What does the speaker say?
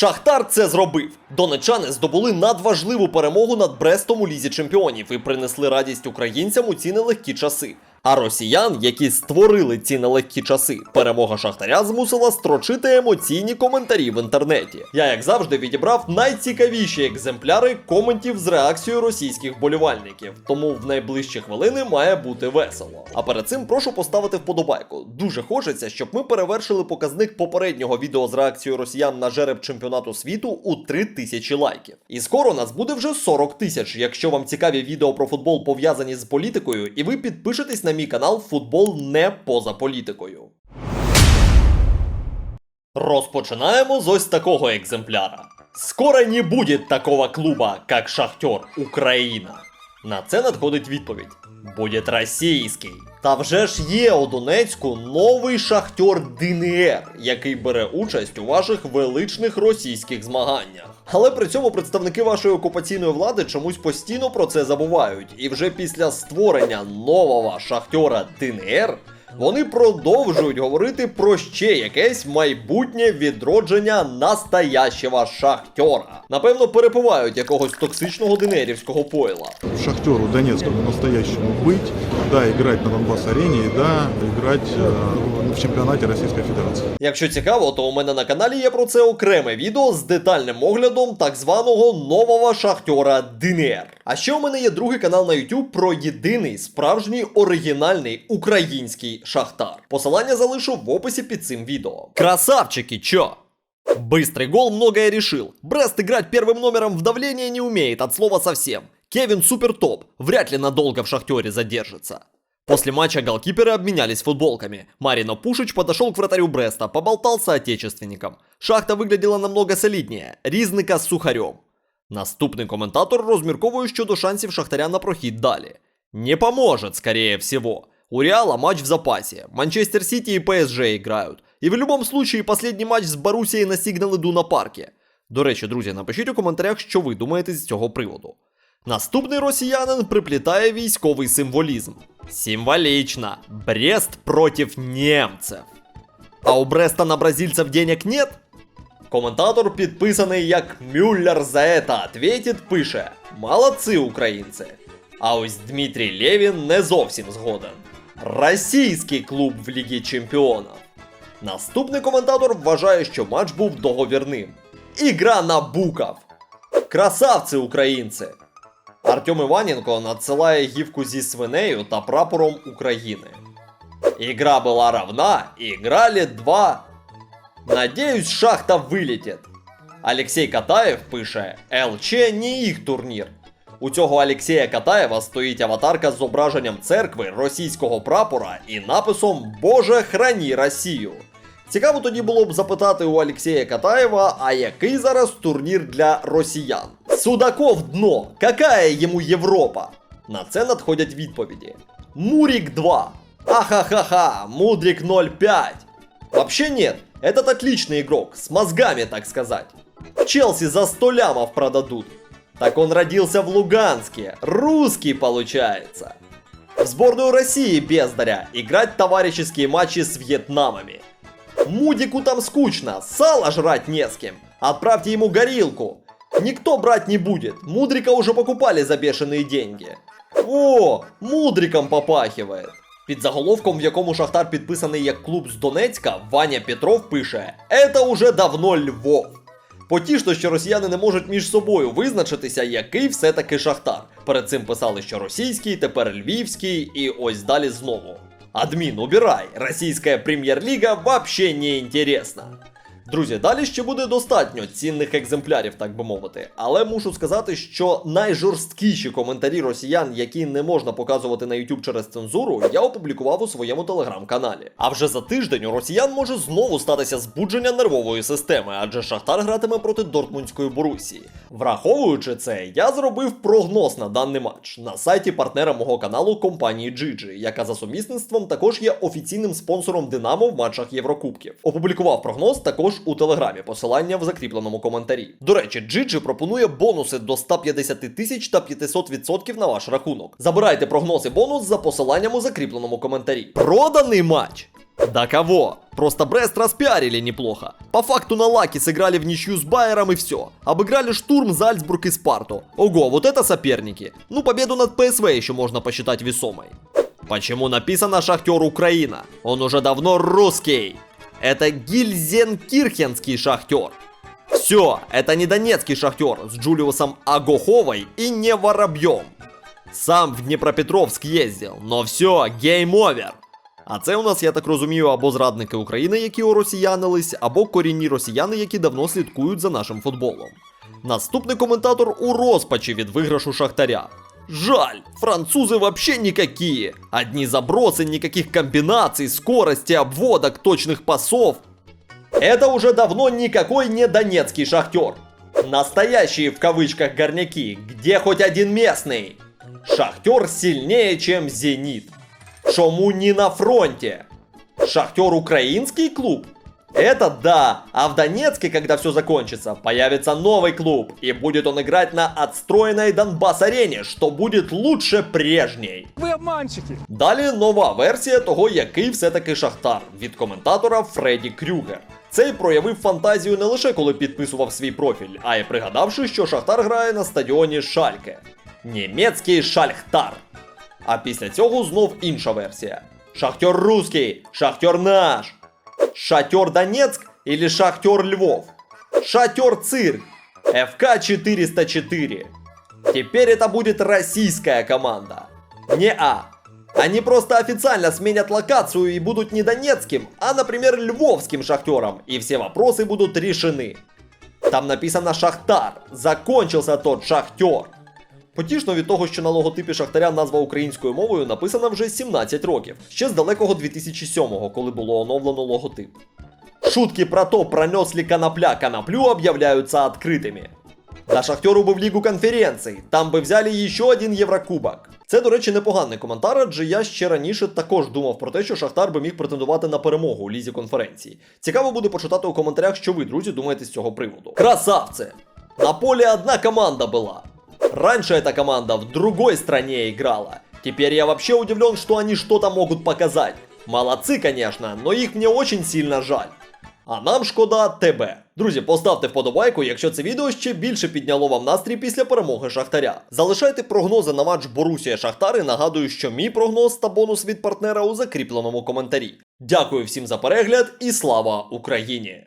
Шахтар це зробив. Донечани здобули надважливу перемогу над Брестом у лізі чемпіонів і принесли радість українцям у ці нелегкі часи. А росіян, які створили ці нелегкі часи, перемога Шахтаря змусила строчити емоційні коментарі в інтернеті. Я, як завжди, відібрав найцікавіші екземпляри коментів з реакцією російських болівальників, тому в найближчі хвилини має бути весело. А перед цим прошу поставити вподобайку. Дуже хочеться, щоб ми перевершили показник попереднього відео з реакцією росіян на жереб чемпіонату світу у 3000 лайків. І скоро нас буде вже 40 тисяч. Якщо вам цікаві відео про футбол пов'язані з політикою, і ви підпишетесь на мій канал Футбол не поза політикою. Розпочинаємо з ось такого екземпляра. Скоро не буде такого клуба, як Шахтер Україна. На це надходить відповідь: Буде російський. Та вже ж є у Донецьку новий шахтер ДНР, який бере участь у ваших величних російських змаганнях. Але при цьому представники вашої окупаційної влади чомусь постійно про це забувають. І вже після створення нового шахтера ДНР вони продовжують говорити про ще якесь майбутнє відродження настоящего шахтера. Напевно, перепивають якогось токсичного динерівського пойла. Шахтеру Донецкому настоящему быть, да, играть на Донбасс-арене и да, играть э, в чемпионате Российской Федерации. Якщо цікаво, то у мене на каналі є про це окреме відео з детальним оглядом так званого нового шахтера ДНР. А ще у мене є другий канал на YouTube про єдиний справжній оригінальний український шахтар. Посилання залишу в описі під цим відео. Красавчики, чо? Быстрый гол многое решил. Брест играть первым номером в давление не умеет, от слова совсем. Кевин супер топ, вряд ли надолго в шахтере задержится. После матча голкиперы обменялись футболками. Марино Пушич подошел к вратарю Бреста, поболтал с соотечественником. Шахта выглядела намного солідніше. Різника з сухарем. Наступний коментатор розмірковує щодо шансів Шахтаря на прохід далі. Не поможет, скорее всего. У Реала матч в запасе. Манчестер Сити и ПСЖ играют. И в любом случае последній матч з Борусією на Сігнал іду на паркі. До речі, друзі, напишіть у коментарях, що ви думаєте з цього приводу. Наступний росіянин приплітає військовий символізм. Символічно. Брест против немцев. А у Бреста на бразильцев денег нет? Коментатор, підписаний як Мюллер за это ответит, пише: Молодці українці. А ось Дмитрій Лєвін не зовсім згоден. Російський клуб в Лігі Чемпіонів. Наступний коментатор вважає, що матч був договірним. Ігра на букав. Красавці українці! Артем Іваненко надсилає гівку зі свинею та прапором України. Игра была равна, играли два. Надеюсь, шахта вилетить. Алексей Катаєв пише: ЛЧ не їх турнір. У цього Алексія Катаєва стоїть аватарка з зображенням церкви, російського прапора і написом Боже храні Росію. Цікаво тоді було б запитати у Алексія Катаєва, а який зараз турнір для росіян? Судаков дно, какая йому Європа? На це надходять відповіді. Мурик 2. Ахахаха, Мудрик 05. Вообще нет, этот отличный игрок, с мозгами, так сказать. Челси за 100 лямов продадут. Так он родился в Луганске, русский получается. В сборную России бездаря играть товарищеские матчи с Вьетнамами. Мудику там скучно, сало жрать не с кем. Отправьте ему горилку. Никто брать не будет, Мудрика уже покупали за бешеные деньги. О, Мудриком попахивает. Під заголовком, в якому Шахтар підписаний як клуб з Донецька, Ваня Петров пише: Это уже давно Львов. Потішно, що росіяни не можуть між собою визначитися, який все-таки Шахтар. Перед цим писали, що російський, тепер львівський, і ось далі знову. Адмін, убирай! Російська прем'єр-ліга вообще не інтересна. Друзі, далі ще буде достатньо цінних екземплярів, так би мовити. Але мушу сказати, що найжорсткіші коментарі росіян, які не можна показувати на YouTube через цензуру, я опублікував у своєму телеграм-каналі. А вже за тиждень у росіян може знову статися збудження нервової системи, адже Шахтар гратиме проти Дортмундської Борусії. Враховуючи це, я зробив прогноз на даний матч на сайті партнера мого каналу компанії Gigi, яка за сумісництвом також є офіційним спонсором Динамо в матчах Єврокубків. Опублікував прогноз також у телеграмі, посилання в закріпленому коментарі. До речі, Gigi пропонує бонуси до 150 тисяч та 500% на ваш рахунок. Забирайте прогноз і бонус за посиланням у закріпленому коментарі. Проданий матч! Да кого? Просто Брест распиарили неплохо. По факту на лаке сыграли в ничью с Байером и все. Обыграли Штурм, Зальцбург и Спарту. Ого, вот это соперники. Ну, победу над ПСВ еще можно посчитать весомой. Почему написано Шахтер Украина? Он уже давно русский. Это Гильзенкирхенский Шахтер. Все, это не Донецкий Шахтер с Джулиусом Агоховой и не Воробьем. Сам в Дніпропетровськ їздив, но все, гейм овер. А це у нас, я так розумію, або зрадники України, які оросіянились, або корінні росіяни, які давно слідкують за нашим футболом. Наступний коментатор у розпачі від виграшу Шахтаря. Жаль, французы вообще никакие. Одни забросы, никаких комбинаций, скорости, обводок, точных пасов. Это уже давно никакой не донецкий шахтер. Настоящие в кавычках горняки, где хоть один местный. Шахтер сильнее, чем Зенит. Чому не на фронте? Шахтер украинский клуб? Это да, а в Донецке, когда все закончится, появится новый клуб, и будет он играть на отстроенной Донбасс-арене, что будет лучше прежней. Ви обманщики! Далі нова версія того, який все-таки Шахтар від коментатора Фредді Крюгер. Цей проявив фантазію не лише коли підписував свій профіль, а й пригадавши, що Шахтар грає на стадіоні Шальке. Німецький Шальхтар. А після цього знов інша версія. Шахтер русский, Шахтер наш. Шатер Донецк или Шахтер Львов? Шатер Цирк. ФК 404. Теперь это будет российская команда. Не-а. Они просто официально сменят локацию и будут не донецким, а, например, львовским шахтером, и все вопросы будут решены. Там написано Шахтар. Закончился тот шахтер. Потішно від того, що на логотипі Шахтаря назва українською мовою написана вже 17 років, ще з далекого 2007-го, коли було оновлено логотип. Шутки про то, пронес ли конопля коноплю, объявляются открытыми. Да Шахтеру би в Лігу конференцій, там би взяли ще один Єврокубок. Це, до речі, непоганий коментар, адже я ще раніше також думав про те, що Шахтар би міг претендувати на перемогу у лізі конференції. Цікаво буде почитати у коментарях, що ви, друзі, думаєте з цього приводу. Красавці! На поле одна команда была. Раньше эта команда в другой стране играла. Теперь я вообще удивлен, что они что-то могут показать. Молодцы, конечно, но их мне очень сильно жаль. А нам шкода тебе. Друзі, поставте вподобайку, якщо це відео ще більше підняло вам настрій після перемоги Шахтаря. Залишайте прогнози на матч Борусія Шахтар і нагадую, що мій прогноз та бонус від партнера у закріпленому коментарі. Дякую всім за перегляд і слава Україні!